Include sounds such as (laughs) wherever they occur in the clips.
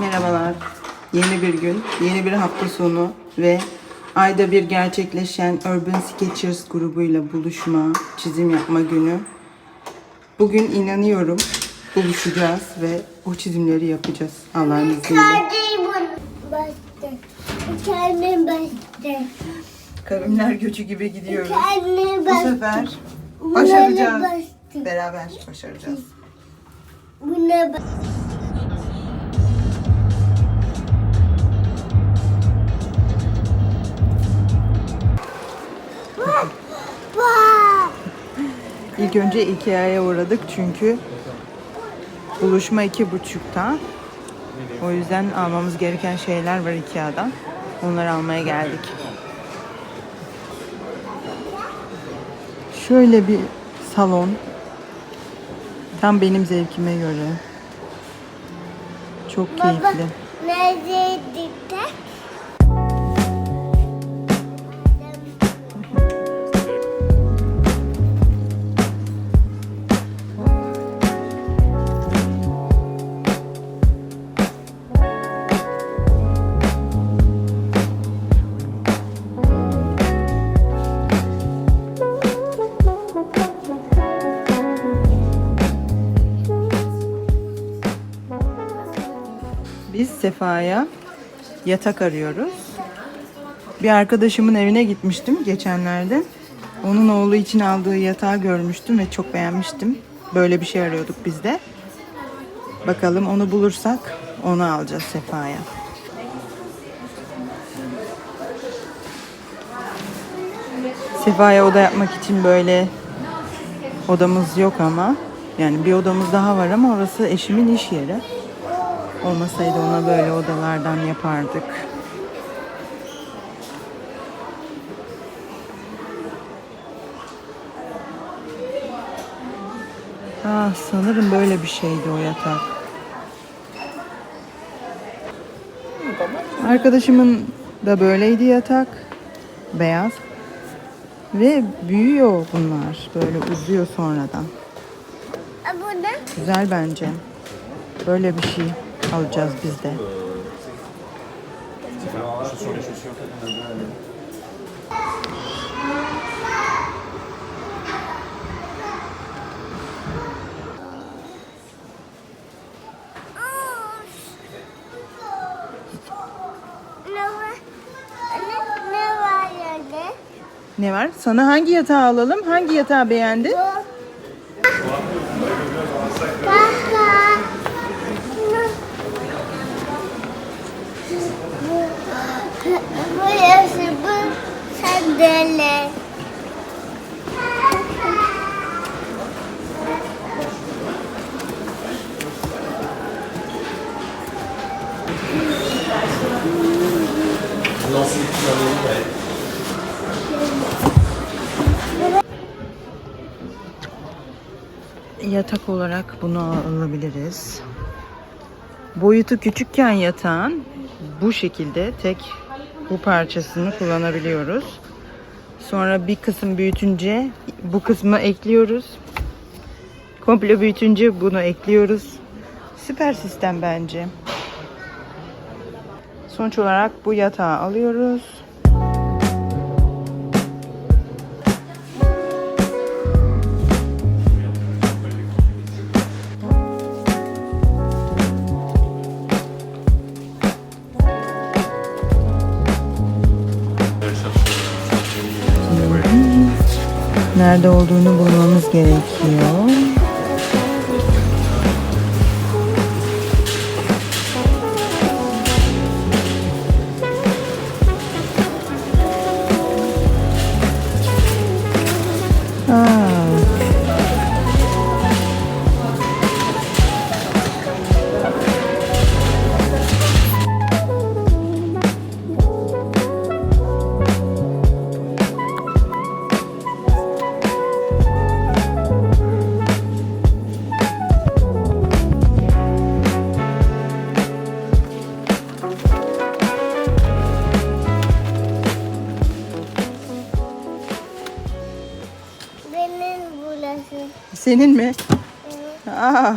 Merhabalar. Yeni bir gün, yeni bir hafta sonu ve ayda bir gerçekleşen Urban Sketchers grubuyla buluşma, çizim yapma günü. Bugün inanıyorum buluşacağız ve o çizimleri yapacağız Allah'ın izniyle. Kendim bastı. Kavimler göçü gibi gidiyoruz. Bu sefer başaracağız. Beraber başaracağız. Bastı. Vay! İlk önce Ikea'ya uğradık çünkü buluşma iki buçukta. O yüzden almamız gereken şeyler var Ikea'dan. Onları almaya geldik. Şöyle bir salon. Tam benim zevkime göre. Çok Baba keyifli. neredeydik Sefa'ya yatak arıyoruz. Bir arkadaşımın evine gitmiştim geçenlerde. Onun oğlu için aldığı yatağı görmüştüm ve çok beğenmiştim. Böyle bir şey arıyorduk biz de. Bakalım onu bulursak onu alacağız Sefa'ya. Sefa'ya oda yapmak için böyle odamız yok ama. Yani bir odamız daha var ama orası eşimin iş yeri. Olmasaydı ona böyle odalardan yapardık. Ah sanırım böyle bir şeydi o yatak. Arkadaşımın da böyleydi yatak. Beyaz. Ve büyüyor bunlar. Böyle uzuyor sonradan. Aa, Bu ne? Güzel bence. Böyle bir şey alacağız biz de. Ne var? Sana hangi yatağı alalım? Hangi yatağı beğendin? Yatak olarak bunu alabiliriz. Boyutu küçükken yatağın bu şekilde tek bu parçasını kullanabiliyoruz. Sonra bir kısım büyütünce bu kısmı ekliyoruz. Komple büyütünce bunu ekliyoruz. Süper sistem bence. Sonuç olarak bu yatağı alıyoruz. Nerede olduğunu bulmamız gerekiyor. Senin mi? Aa,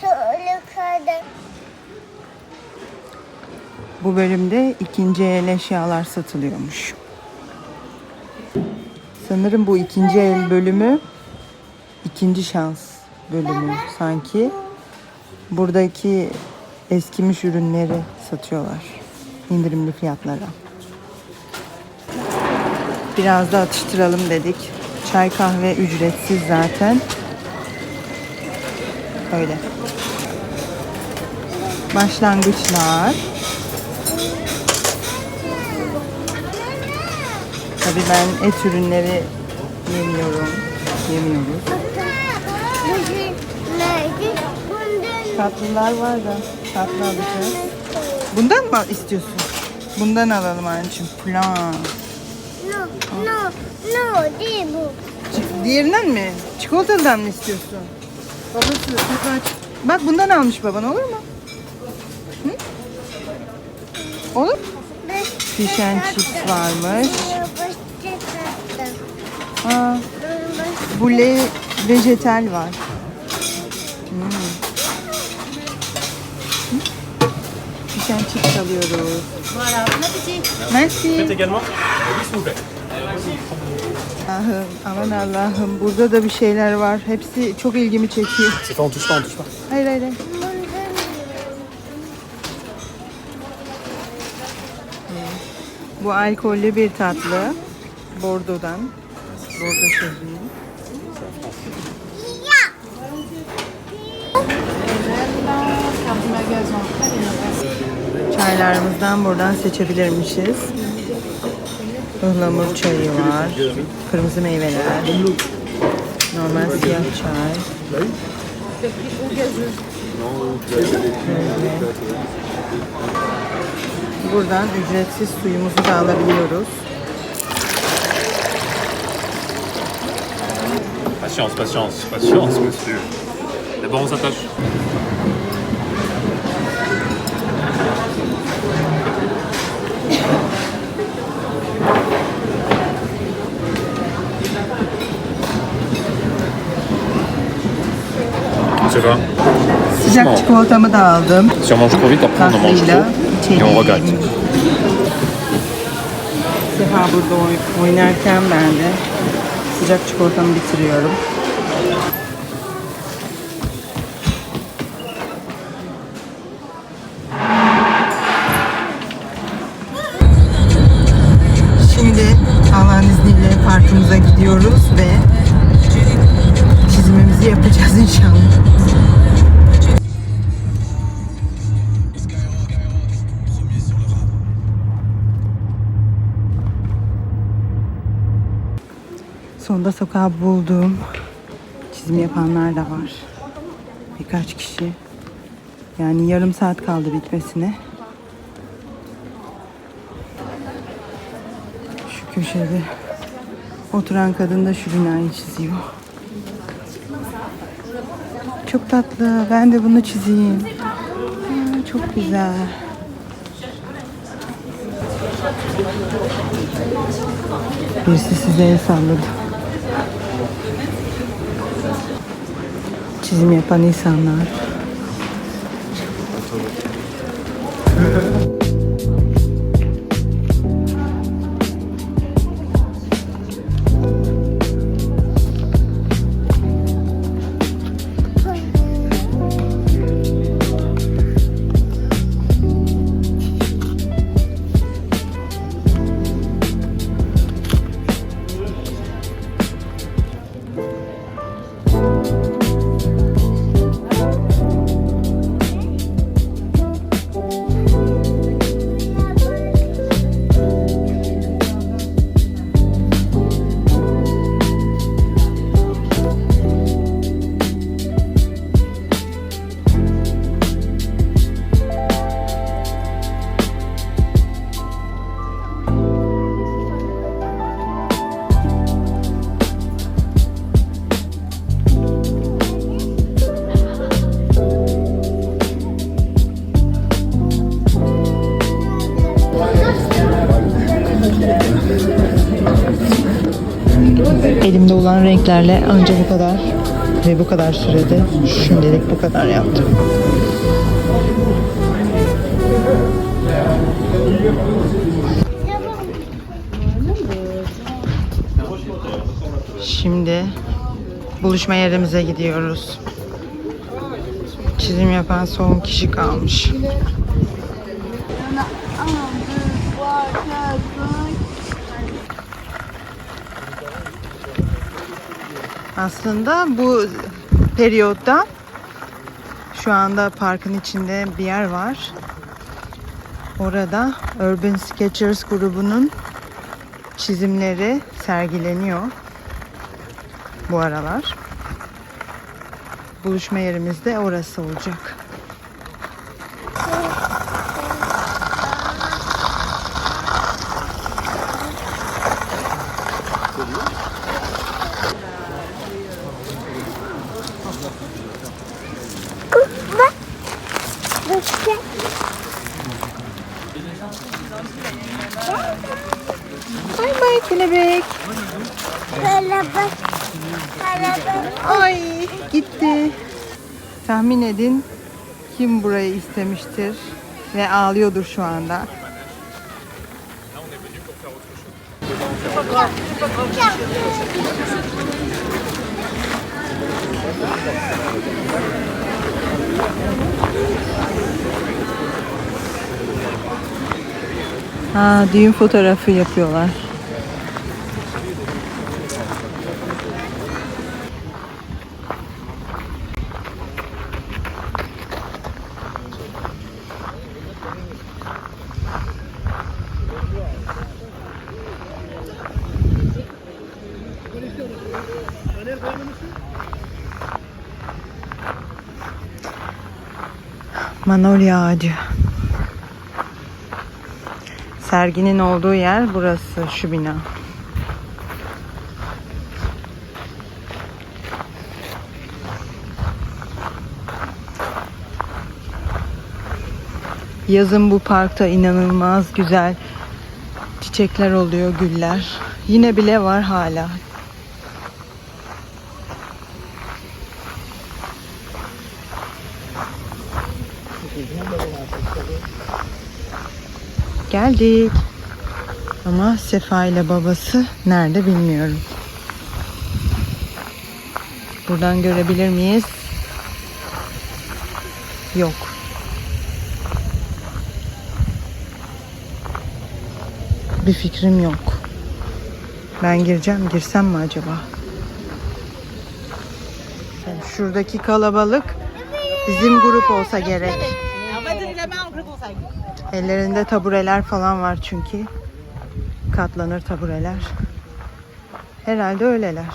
Şöyle kadar. bu bölümde ikinci el eşyalar satılıyormuş. Sanırım bu ikinci el bölümü ikinci şans bölümü sanki. Buradaki eskimiş ürünleri satıyorlar indirimli fiyatlara. Biraz da atıştıralım dedik. Çay kahve ücretsiz zaten. Öyle. Başlangıçlar. Tabii ben et ürünleri yemiyorum. Yemiyoruz. Tatlılar var da tatlı alacağız. Bundan mı istiyorsun? Bundan alalım anneciğim. Plan. no, no, no değil bu. Diğerinden mi? Çikolatadan mı istiyorsun? Babası çık- Bak bundan almış baban olur mu? Hı? Olur. Ben Fish and chips varmış. Aa, bu le vejetal var. Hmm. Hı? Fish and chips alıyoruz. Merci. également vous plaît. Allah'ım, aman Allah'ım. Burada da bir şeyler var. Hepsi çok ilgimi çekiyor. C'est pas, on touche pas, on touche pas. Hayır hayır. hayır. Bu alkollü bir tatlı. Bordo'dan. Bordo şehri. Çaylarımızdan buradan seçebilirmişiz. Ihlamur çayı var. Kırmızı meyveler. Normal siyah çay. Buradan ücretsiz suyumuzu da alabiliyoruz. Patience, patience, patience, monsieur. D'abord, on s'attache. Ça. Sıcak çikolatamı da aldım. Si on mange trop vite, après on en mange trop et on regrette. Sefa burada oy- oynarken ben de sıcak çikolatamı bitiriyorum. Sokağı buldum. Çizim yapanlar da var. Birkaç kişi. Yani yarım saat kaldı bitmesine. Şu köşede oturan kadın da şu binayı çiziyor. Çok tatlı. Ben de bunu çizeyim. Aa, çok güzel. Birisi size el salladı. Çizim yapan insanlar. Elimde olan renklerle anca bu kadar ve bu kadar sürede şimdilik bu kadar yaptım. Şimdi buluşma yerimize gidiyoruz. Çizim yapan son kişi kalmış. Aslında bu periyotta şu anda parkın içinde bir yer var. Orada Urban Sketchers grubunun çizimleri sergileniyor bu aralar. Buluşma yerimiz de orası olacak. Bakın. Bay bay kelebek. Kelebek. Ay gitti. Tahmin edin kim burayı istemiştir ve ağlıyordur şu anda. Ha, düğün fotoğrafı yapıyorlar. Manolya ağacı. Serginin olduğu yer burası, şu bina. Yazın bu parkta inanılmaz güzel çiçekler oluyor, güller. Yine bile var hala. Geldik. Ama Sefa ile babası nerede bilmiyorum. Buradan görebilir miyiz? Yok. Bir fikrim yok. Ben gireceğim. Girsem mi acaba? Şuradaki kalabalık bizim grup olsa gerek. Ellerinde tabureler falan var çünkü. Katlanır tabureler. Herhalde öyleler.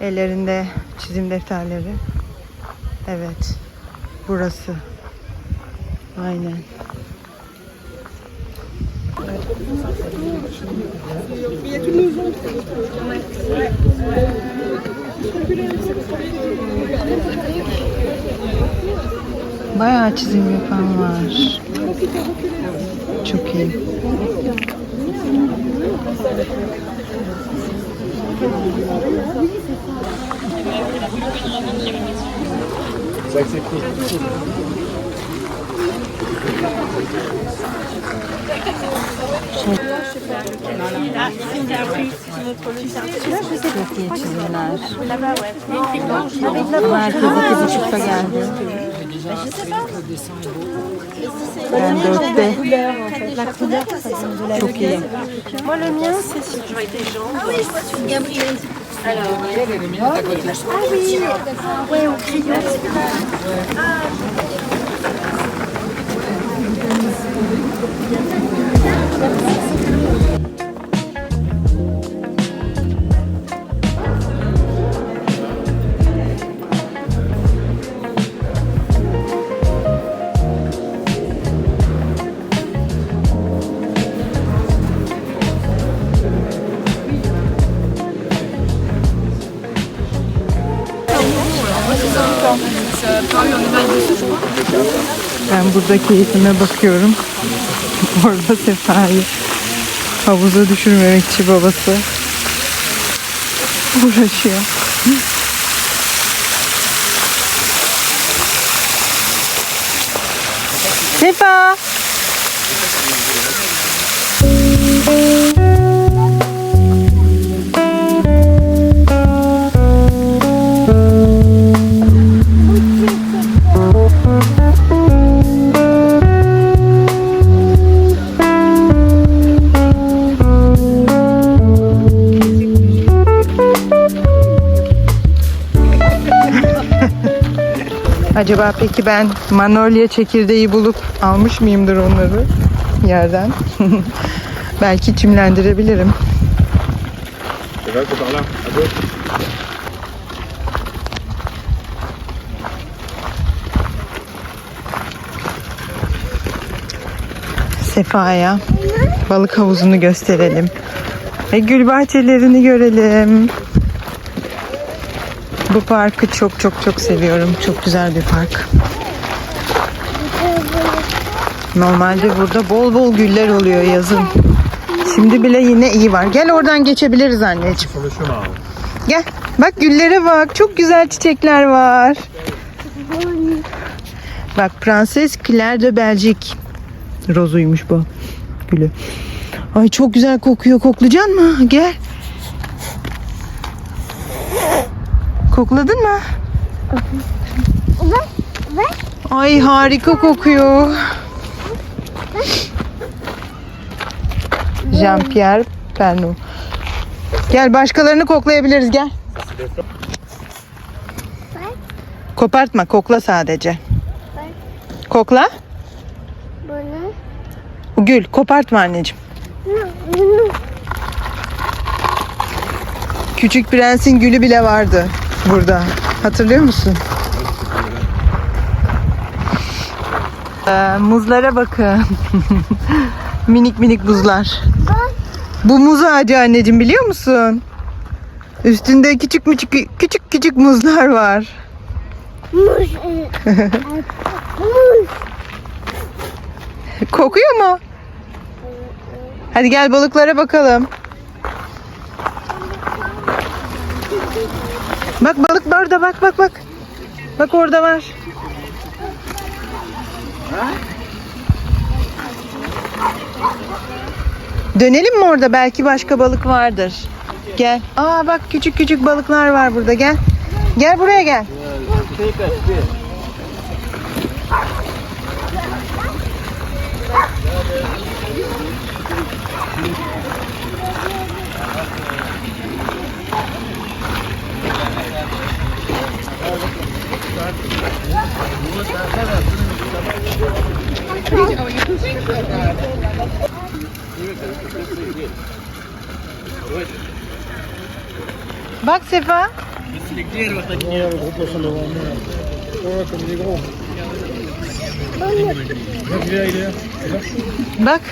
Ellerinde çizim defterleri. Evet. Burası. Aynen. Bayağı çizim yapan var. Çok iyi. Çok iyi çizimler. je sais pas. Moi, le mien, c'est sur. J'aurais été jaune. Ah oui, je vois Gabriel. Alors, Gabriel, elle est côté. Ah oui, oui, au crayon. burada keyfime bakıyorum. (laughs) Orada Sefa'yı havuza düşürmemek için babası uğraşıyor. Acaba peki ben manolya çekirdeği bulup almış mıyımdır onları yerden? (laughs) Belki çimlendirebilirim. Sefa'ya balık havuzunu gösterelim. Ve gül bahçelerini görelim. Bu parkı çok çok çok seviyorum. Çok güzel bir park. Normalde burada bol bol güller oluyor yazın. Şimdi bile yine iyi var. Gel oradan geçebiliriz anneciğim. Gel. Bak güllere bak. Çok güzel çiçekler var. Bak Prenses Claire de Belgique. Rozuymuş bu gülü. Ay çok güzel kokuyor. Koklayacaksın mı? Gel. Kokladın mı? Ay harika kokuyor. Jean-Pierre Pernaut. Gel başkalarını koklayabiliriz gel. Kopartma kokla sadece. Kokla. Gül kopartma anneciğim. Küçük Prens'in gülü bile vardı burada. Hatırlıyor musun? Ee, muzlara bakın. (laughs) minik minik buzlar. Bu muz ağacı anneciğim biliyor musun? Üstünde küçük küçük küçük küçük muzlar var. Muz. Muz. Kokuyor mu? Hadi gel balıklara bakalım. Bak balık orada bak bak bak. Bak orada var. Dönelim mi orada? Belki başka balık vardır. Gel. Aa bak küçük küçük balıklar var burada. Gel. Gel buraya gel. Bak Sefa. Bak.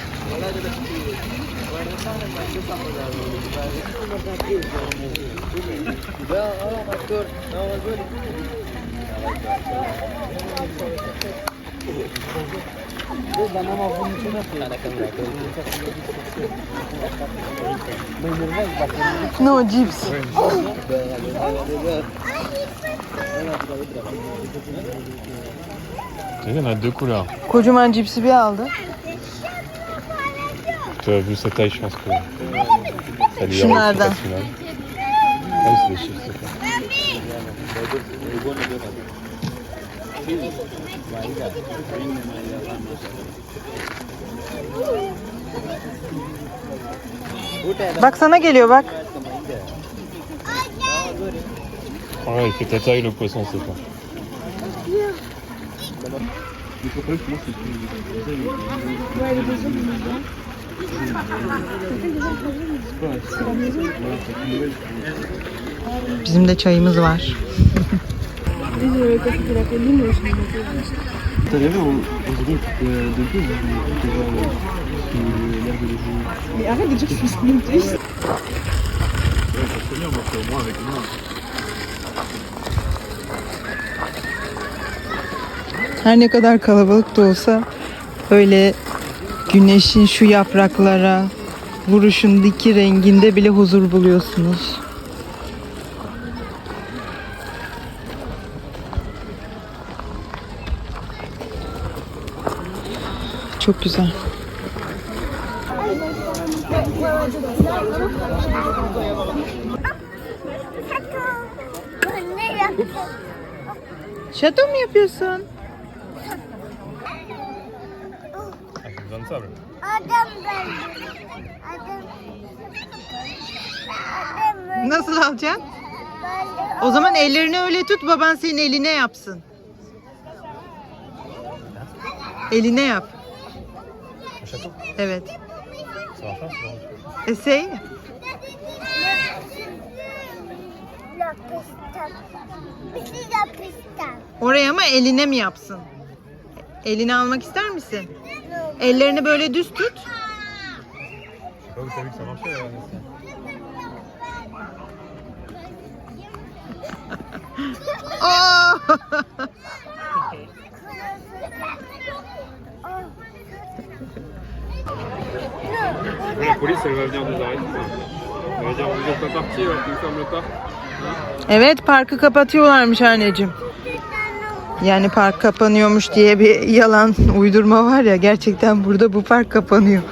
No cips. Il y en a deux couleurs. Kocaman cipsi bir aldı. Tu as vu sa taille, je pense que ça lui Şunlardan. Ah c'est des c'est ça. Bak sana geliyor bak. Ah ouais, il fait ta taille le poisson, c'est pas. Bizim de çayımız var. (laughs) T'as vu, on, on dirait que euh, de plus, on peut voir euh, euh, l'air de léger. Her ne kadar kalabalık da olsa öyle güneşin şu yapraklara vuruşundaki renginde bile huzur buluyorsunuz. Çok güzel. Şato mu yapıyorsun? Adam ben. Adam. Adam Nasıl alacaksın? O zaman ellerini öyle tut baban senin eline yapsın. Eline yap. Evet. Bizi lapistan. Oraya ama eline mi yapsın? Elini almak ister misin? Ellerini böyle düz tut. Je (laughs) (laughs) sais pas où t'as vu que ça marchait. euh, Nassim. Aa! La police, elle va venir nous arrêter. Elle va dire, vous êtes pas partis, alors qu'on ferme le parc. evet parkı kapatıyorlarmış anneciğim. Yani park kapanıyormuş diye bir yalan uydurma var ya gerçekten burada bu park kapanıyor.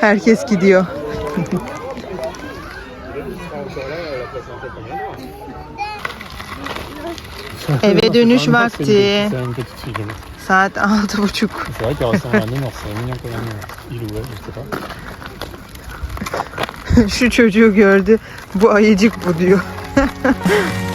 Herkes gidiyor. Eve dönüş vakti. Saat altı buçuk. Şu çocuğu gördü. Bu ayıcık bu diyor. (laughs)